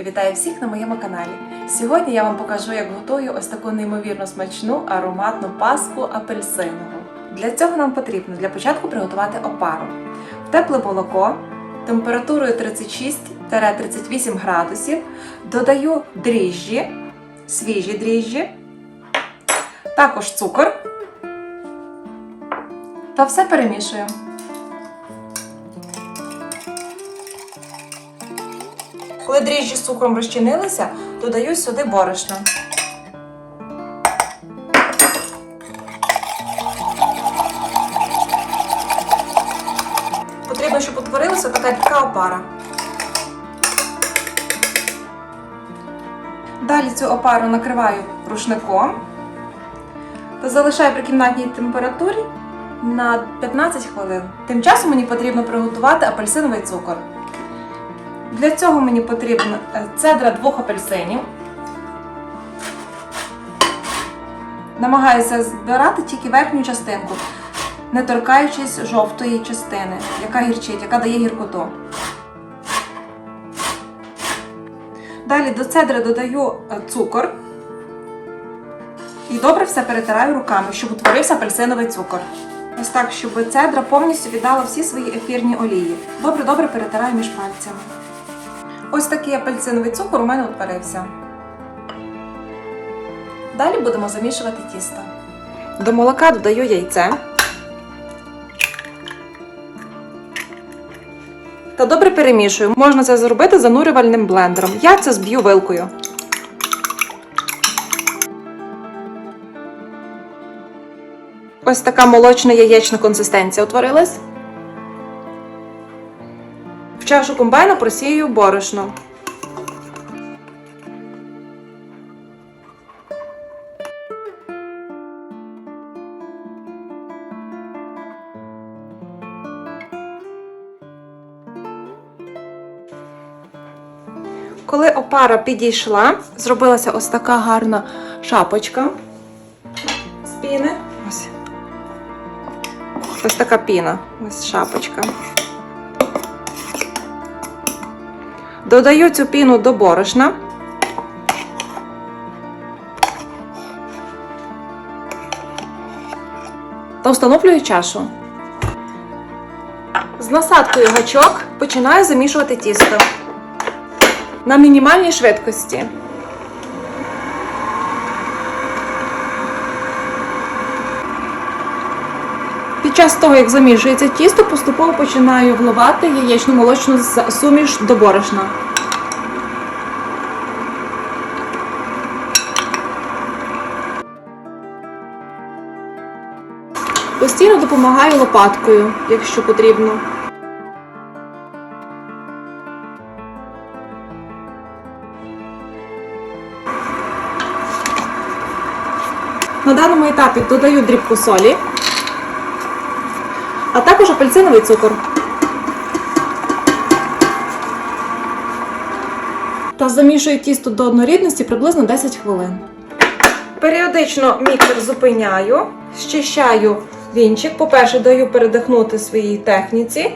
Вітаю всіх на моєму каналі. Сьогодні я вам покажу, як готую ось таку неймовірно смачну ароматну паску апельсинову. Для цього нам потрібно для початку приготувати опару. В тепле молоко температурою 36-38 градусів додаю дріжджі, свіжі дріжджі, також цукор та все перемішую. Коли дріжджі з цукром розчинилися, додаю сюди борошно. Потрібно, щоб утворилася така рідка опара. Далі цю опару накриваю рушником та залишаю при кімнатній температурі на 15 хвилин. Тим часом мені потрібно приготувати апельсиновий цукор. Для цього мені потрібна е, цедра двох апельсинів. Намагаюся збирати тільки верхню частинку, не торкаючись жовтої частини, яка гірчить, яка дає гіркоту. Далі до цедри додаю е, цукор і добре все перетираю руками, щоб утворився апельсиновий цукор. Ось так, щоб цедра повністю віддала всі свої ефірні олії. Добре-добре перетираю між пальцями. Ось такий апельсиновий цукор у мене утворився. Далі будемо замішувати тісто. До молока додаю яйце. Та добре перемішую. Можна це зробити занурювальним блендером. Я це зб'ю вилкою. Ось така молочна яєчна консистенція утворилась. Чашу комбайна просію борошно. Коли опара підійшла, зробилася ось така гарна шапочка з піни. Ось. Ось така піна, ось шапочка. Додаю цю піну до борошна. Та встановлюю чашу. З насадкою гачок починаю замішувати тісто на мінімальній швидкості. Час того, як замішується тісто, поступово починаю вливати яєчну молочну суміш до борошна. Постійно допомагаю лопаткою, якщо потрібно. На даному етапі додаю дрібку солі, а також апельсиновий цукор. Та замішую тісто до однорідності приблизно 10 хвилин. Періодично міксер зупиняю, щищаю вінчик. По-перше, даю передихнути своїй техніці,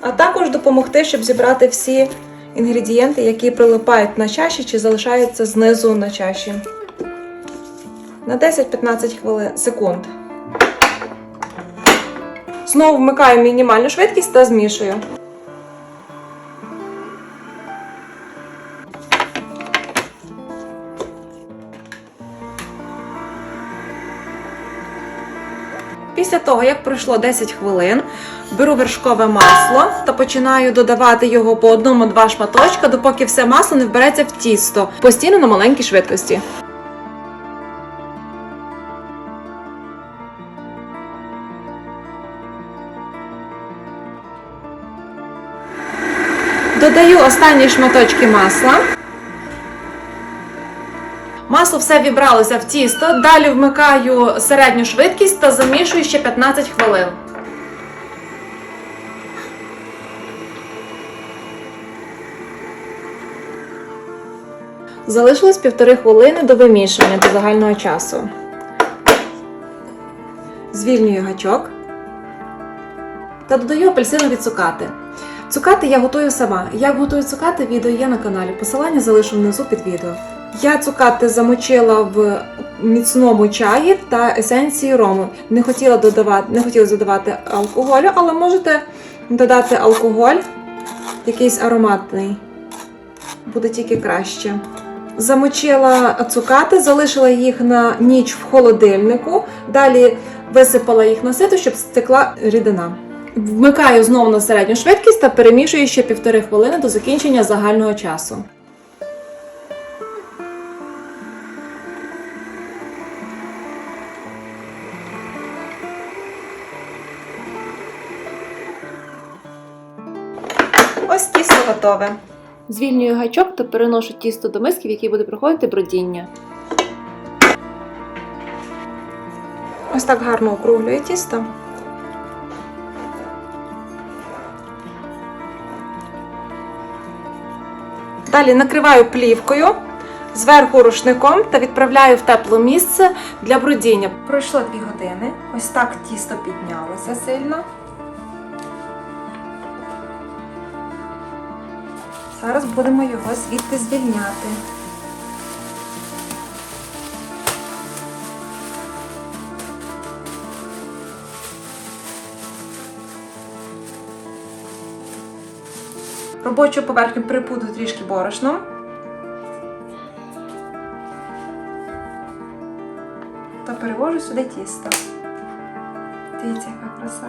а також допомогти, щоб зібрати всі інгредієнти, які прилипають на чаші чи залишаються знизу на чаші. На 10-15 секунд. Знову вмикаю мінімальну швидкість та змішую. Після того, як пройшло 10 хвилин, беру вершкове масло та починаю додавати його по одному-два шматочка, допоки все масло не вбереться в тісто, постійно на маленькій швидкості. Додаю останні шматочки масла. Масло все вібралося в тісто. Далі вмикаю середню швидкість та замішую ще 15 хвилин. Залишилось півтори хвилини до вимішування до загального часу. Звільнюю гачок та додаю апельсинові цукати. Цукати я готую сама. Як готую цукати, відео є на каналі. Посилання залишу внизу під відео. Я цукати замочила в міцному чаї та есенції рому. Не хотіла додавати, не хотіла додавати алкоголю, але можете додати алкоголь, якийсь ароматний. Буде тільки краще. Замочила цукати, залишила їх на ніч в холодильнику. Далі висипала їх на сито, щоб стекла рідина. Вмикаю знову на середню швидкість та перемішую ще півтори хвилини до закінчення загального часу. Ось тісто готове. Звільнюю гачок та переношу тісто до миски, в якій буде проходити бродіння. Ось так гарно округлюю тісто. Далі накриваю плівкою, зверху рушником та відправляю в тепле місце для бродіння. Пройшло 2 години. Ось так тісто піднялося сильно. Зараз будемо його звідти звільняти. Робочу поверхню припуду трішки борошном. Та перевожу сюди тісто. Дивіться, яка краса.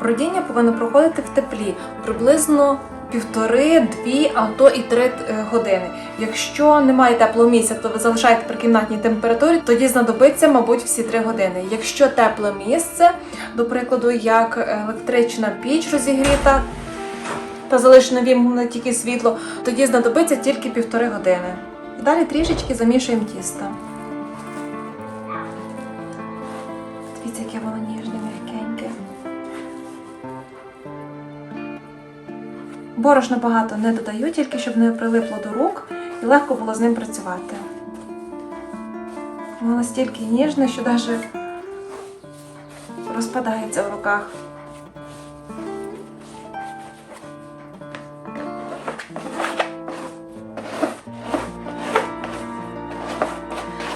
Бродіння повинно проходити в теплі приблизно півтори-дві, а то і три е, години. Якщо немає теплого місця, то ви залишаєте при кімнатній температурі, тоді знадобиться, мабуть, всі три години. Якщо тепле місце, до прикладу, як електрична піч розігріта, та залишено вімкнене тільки світло, тоді знадобиться тільки півтори години. Далі трішечки замішуємо тісто. Дивіться, яке воно ніжне, м'якеньке. Борошна багато не додаю, тільки щоб не прилипло до рук і легко було з ним працювати. Воно настільки ніжне, що навіть розпадається в руках.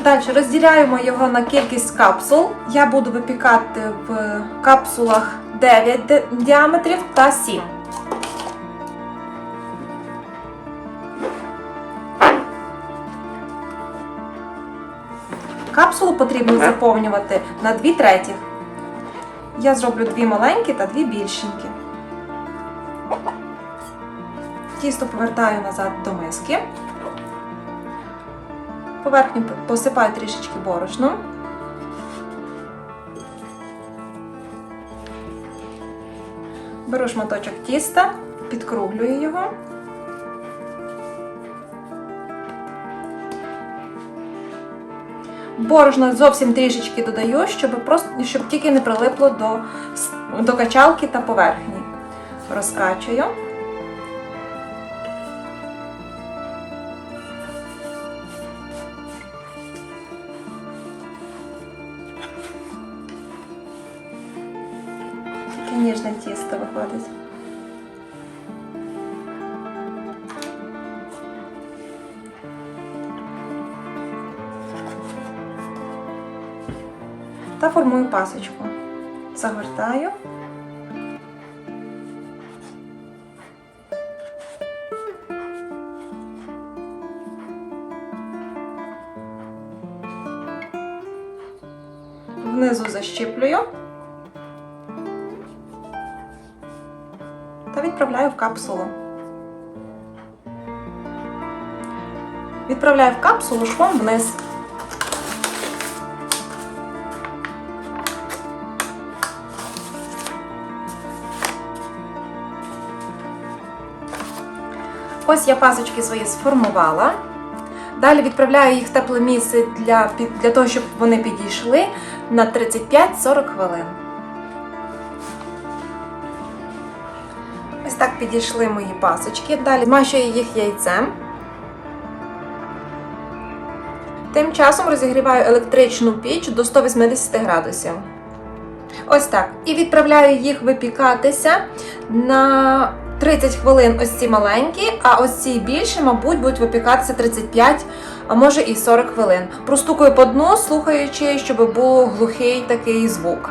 Далі розділяємо його на кількість капсул. Я буду випікати в капсулах 9 діаметрів та 7. Капсулу потрібно заповнювати на 2 треті. Я зроблю дві маленькі та дві більшенькі. Тісто повертаю назад до миски. Поверхню посипаю трішечки борошном. Беру шматочок тіста, підкруглюю його. Борошно зовсім трішечки додаю, щоб просто щоб тільки не прилипло до, до качалки та поверхні. Розкачую. Та формую пасочку. Загортаю. Внизу защіплюю. та відправляю в капсулу. Відправляю в капсулу швом вниз. Ось я пасочки свої сформувала. Далі відправляю їх в тепле місце для, для того, щоб вони підійшли на 35-40 хвилин. Ось так підійшли мої пасочки. Далі змащую їх яйцем. Тим часом розігріваю електричну піч до 180 градусів. Ось так. І відправляю їх випікатися на 30 хвилин ось ці маленькі, а ось ці більші, мабуть, будуть випікатися 35, а може і 40 хвилин. Простукую по дну, слухаючи, щоб був глухий такий звук.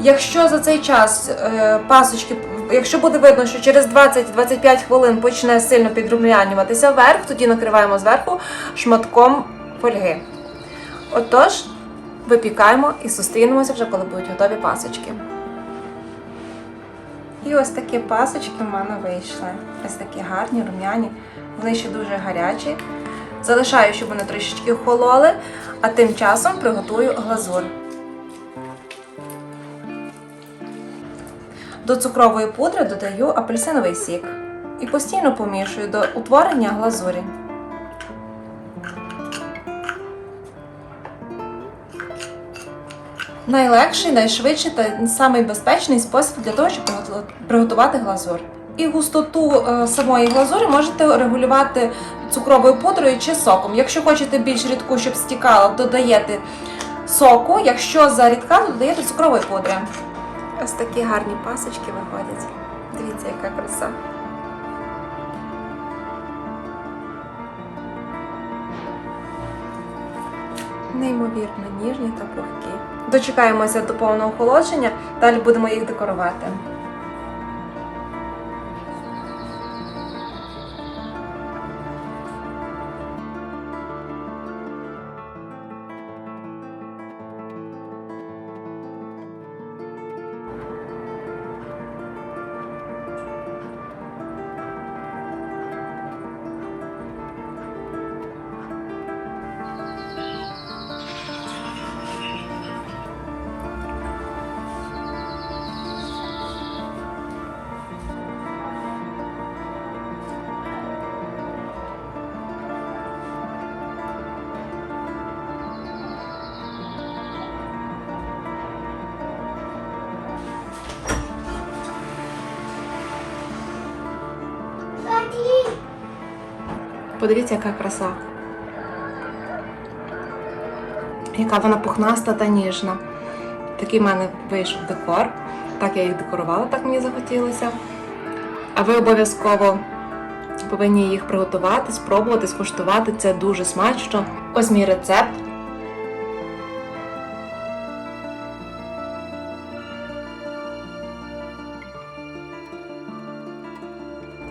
Якщо за цей час е, пасочки, якщо буде видно, що через 20-25 хвилин почне сильно підрумлянюватися верх, тоді накриваємо зверху шматком фольги. Отож, випікаємо і зустрінемося вже, коли будуть готові пасочки. І ось такі пасочки в мене вийшли. Ось такі гарні, рум'яні. Вони ще дуже гарячі. Залишаю, щоб вони трішечки охололи, а тим часом приготую глазур. До цукрової пудри додаю апельсиновий сік і постійно помішую до утворення глазурі. Найлегший, найшвидший та самий безпечний спосіб для того, щоб приготувати глазур. І густоту е, самої глазурі можете регулювати цукровою пудрою чи соком. Якщо хочете більш рідку, щоб стікало, додаєте соку. Якщо за рідка, то додаєте цукрової пудри. Ось такі гарні пасочки виходять. Дивіться, яка краса. Неймовірно ніжні та пухкі. Дочекаємося до повного охолодження, далі будемо їх декорувати. Подивіться, яка краса. Яка вона пухнаста та ніжна. Такий в мене вийшов декор. Так я їх декорувала, так мені захотілося. А ви обов'язково повинні їх приготувати, спробувати, скуштувати. Це дуже смачно. Ось мій рецепт.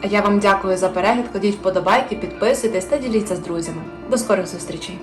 А я вам дякую за перегляд. Ходіть вподобайки, підписуйтесь та діліться з друзями. До скорих зустрічей!